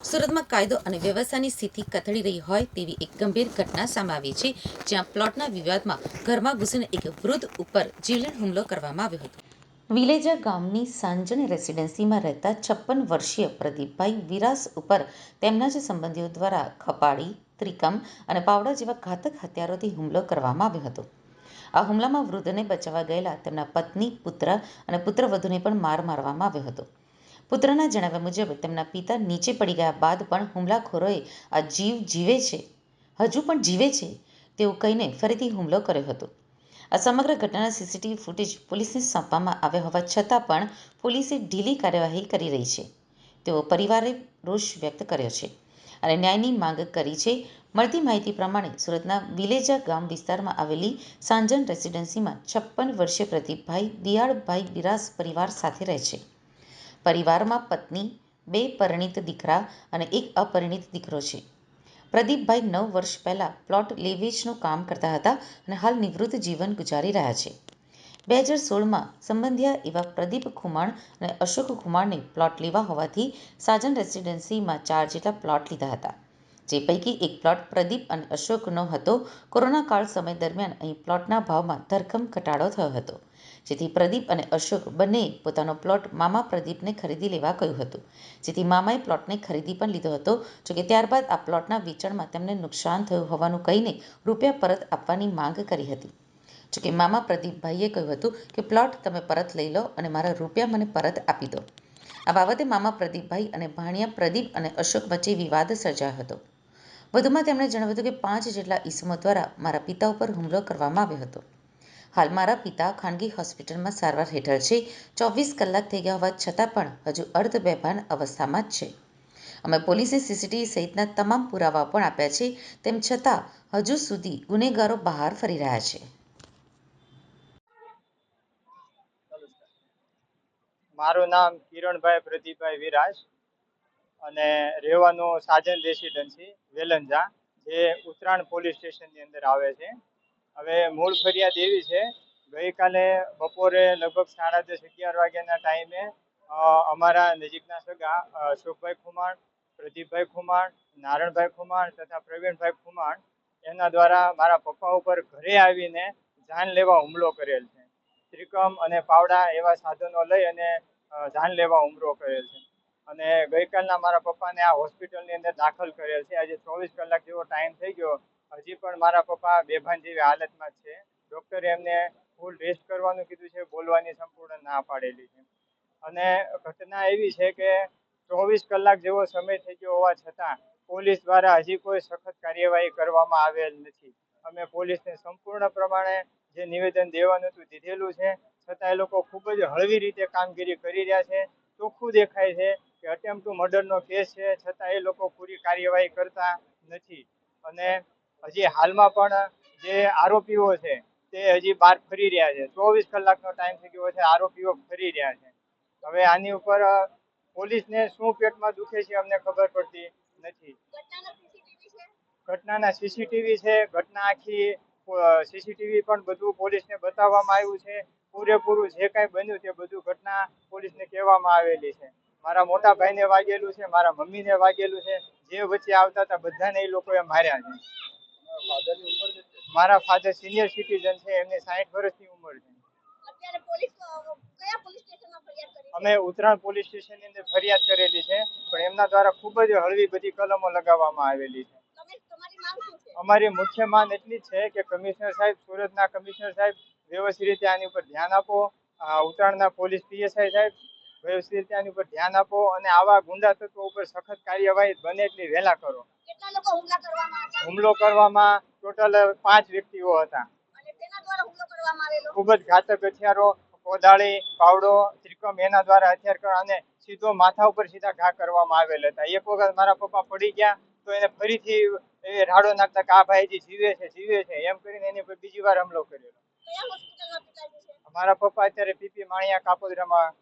સુરતમાં કાયદો અને વ્યવસ્થાની સ્થિતિ કથળી રહી હોય તેવી એક ગંભીર ઘટના સામે આવી છે, જ્યાં પ્લોટના વિવાદમાં ઘરમાં ઘૂસીને એક વૃદ્ધ ઉપર જીવલેણ હુમલો કરવામાં આવ્યો હતો. વિલેજા ગામની સાંજણ રેસિડેન્સીમાં રહેતા છપ્પન વર્ષીય પ્રદીપભાઈ વિરાસ ઉપર તેમના જ સંબંધીઓ દ્વારા ખપાડી, ત્રિકમ અને પાવડા જેવા ઘાતક હથિયારોથી હુમલો કરવામાં આવ્યો હતો. આ હુમલામાં વૃદ્ધને બચાવવા ગયેલા તેમના પત્ની, પુત્ર અને પુત્રવધુને પણ માર મારવામાં આવ્યો હતો. પુત્રના જણાવ્યા મુજબ, તેમના પિતા નીચે પડી ગયા બાદ પણ હુમલાખોરોએ આ જીવ જીવે છે, હજુ પણ જીવે છે, તેવું કહીને ફરીથી હુમલો કર્યો હતો. આ સમગ્ર ઘટનાના સીસીટીવી ફૂટેજ પોલીસને સોંપવામાં આવ્યા હોવા છતાં પણ પોલીસે ઢીલી કાર્યવાહી કરી રહી છે. તેવો પરિવારે રોષ વ્યક્ત કર્યો છે અને ન્યાયની માંગ કરી છે. મળતી માહિતી પ્રમાણે સુરતના વિલેજા ગામ વિસ્તારમાં આવેલી સાંજન રેસિડેન્સીમાં છપ્પન વર્ષીય પ્રદીપભાઈ દિયાળભાઈ બિરાસ પરિવાર સાથે રહે છે. પરિવારમાં પત્ની, બે પરિણીત દીકરા અને એક અપરિણીત દીકરો છે. પ્રદીપભાઈ નવ વર્ષ પહેલાં પ્લોટ લેવેચનું કામ કરતા હતા અને હાલ નિવૃત્ત જીવન ગુજારી રહ્યા છે. બે હજાર સોળમાં સંબંધિયા એવા પ્રદીપ ખુમાણ અને અશોક ખુમાણને પ્લોટ લેવા હોવાથી સાજન રેસિડેન્સીમાં ચાર જેટલા પ્લોટ લીધા હતા. જે પૈકી એક પ્લોટ પ્રદીપ અને અશોકનો હતો. કોરોના કાળ સમય દરમિયાન અહીં પ્લોટના ભાવમાં ધરખમ ઘટાડો થયો હતો. જેથી પ્રદીપ અને અશોક બંનેએ પોતાનો પ્લોટ મામા પ્રદીપને ખરીદી લેવા કહ્યું હતું. જેથી મામાએ પ્લોટને ખરીદી પણ લીધો હતો. જોકે ત્યારબાદ આ પ્લોટના વેચાણમાં તેમને નુકસાન થયું હોવાનું કહીને રૂપિયા પરત આપવાની માંગ કરી હતી. જોકે મામા પ્રદીપભાઈએ કહ્યું હતું કે, પ્લોટ તમે પરત લઈ લો અને મારા રૂપિયા મને પરત આપી દો. આ બાબતે મામા પ્રદીપભાઈ અને ભાણિયા પ્રદીપ અને અશોક વચ્ચે વિવાદ સર્જાયો હતો. વધુમાં તેમણે જણાવ્યું હતું કે, પાંચ જેટલા ઈસમો દ્વારા મારા પિતા ઉપર હુમલો કરવામાં આવ્યો હતો. હાલ મારા પિતા ખાનગી હોસ્પિટલમાં સારવાર હેઠળ છે. ચોવીસ કલાક થઈ ગયા હોવા છતાં પણ હજુ અર્ધ બેભાન અવસ્થામાં જ છે. અમે પોલીસે સીસીટીવી સહિતના તમામ પુરાવા પણ આપ્યા છે. તેમ છતાં હજુ સુધી ગુનેગારો બહાર ફરી રહ્યા છે. મારું નામ કિરણભાઈ પ્રદીપભાઈ વિરાજ અને રહેવાનું સાજન રેસિડન્સી વેલંજા, જે ઉત્તરાયણ પોલીસ સ્ટેશનની અંદર આવે છે. હવે મૂળ ફરિયાદ એવી છે, ગઈકાલે બપોરે લગભગ સાડા દસ, અગિયાર વાગ્યાના ટાઈમે અમારા નજીકના સગા અશોકભાઈ ખુમાણ, પ્રદીપભાઈ ખુમાણ, નારણભાઈ ખુમાણ તથા પ્રવીણભાઈ ખુમાણ એના દ્વારા મારા પપ્પા ઉપર ઘરે આવીને જાન લેવા હુમલો કરેલ છે. ત્રિકમ અને પાવડા એવા સાધનો લઈ અને જાનલેવા જાન લેવા હુમલો કરેલ છે. અને ગઈકાલના મારા પપ્પાને આ હોસ્પિટલની અંદર દાખલ કરેલ છે. આજે ચોવીસ કલાક જેવો ટાઈમ થઈ ગયો હજી પણ મારા પપ્પા બેભાન જેવી હાલતમાં છે. ડૉક્ટરે એમને ફૂલ રેસ્ટ કરવાનું કીધું છે, બોલવાની સંપૂર્ણ ના પાડેલી છે. અને ઘટના એવી છે કે ચોવીસ કલાક જેવો સમય થઈ ગયો હોવા છતાં પોલીસ દ્વારા હજી કોઈ સખત કાર્યવાહી કરવામાં આવેલ નથી. અમે પોલીસને સંપૂર્ણ પ્રમાણે જે નિવેદન દેવાનું હતું દીધેલું છે, છતાં એ લોકો ખૂબ જ હળવી રીતે કામગીરી કરી રહ્યા છે. ચોખ્ખું દેખાય છે કે અટેમ્પ ટુ મર્ડરનો કેસ છે, છતાં એ લોકો પૂરી કાર્યવાહી કરતા નથી. અને હજી હાલમાં પણ જે આરોપીઓ છે તે હજી બહાર ફરી રહ્યા છે. ચોવીસ કલાકનો ટાઈમ થઈ ગયો છે આરોપીઓ ફરી રહ્યા છે. હવે આની ઉપર પોલીસને શું પેટમાં દુખે છે અમને ખબર પડતી નથી. ઘટનાના સીસીટીવી છે? ઘટના આખી સીસીટીવી પણ બધું પોલીસને બતાવવામાં આવ્યું છે. પૂરેપૂરું જે કાંઈ બન્યું તે બધું ઘટના પોલીસને કહેવામાં આવેલી છે. મારા મોટા ભાઈને વાગેલું છે મારા મમ્મીને વાગેલું છે. જે વચ્ચે આવતા હતા બધાને એ લોકોએ માર્યા છે. મારા ફાધર સિનિયર સિટીઝન છે એમની સાઠ વર્ષની ઉંમર છે? અમે ઉત્તરાયણ પોલીસ સ્ટેશનની અંદર ફરિયાદ કરેલી છે પણ એમના દ્વારા ખૂબ જ હળવી બધી કલમો લગાવવામાં આવેલી છે. અમારી મુખ્ય માંગ એટલી છે કે કમિશનર સાહેબ સુરતના કમિશનર સાહેબ વ્યવસ્થિત રીતે આની ઉપર ધ્યાન આપો ઉત્તરાયણના પોલીસ પીએસઆઈ સાહેબ વ્યવસ્થિત રીતે આની ઉપર ધ્યાન આપો અને આવા ગુંડા તત્વો ઉપર સખત કાર્યવાહી બને એટલી વહેલા કરો. હુમલો કરવામાં ટોટલ પાંચ વ્યક્તિઓ હતા. ખૂબ જ ઘાતક હથિયારો કોદાળી પાવડો ત્રિકમ એના દ્વારા હથિયાર કરવા અને સીધો માથા ઉપર સીધા ઘા કરવામાં આવેલ હતા. એક વખત મારા પપ્પા પડી ગયા તો એને ફરીથી એ રાડો નાખતા કે આ ભાઈજી જીવે છે જીવે છે. એમ કરીને એની પર બીજી વાર હુમલો કર્યો. મારા પપ્પા અત્યારે પીપી માણિયા કાપોદરામાં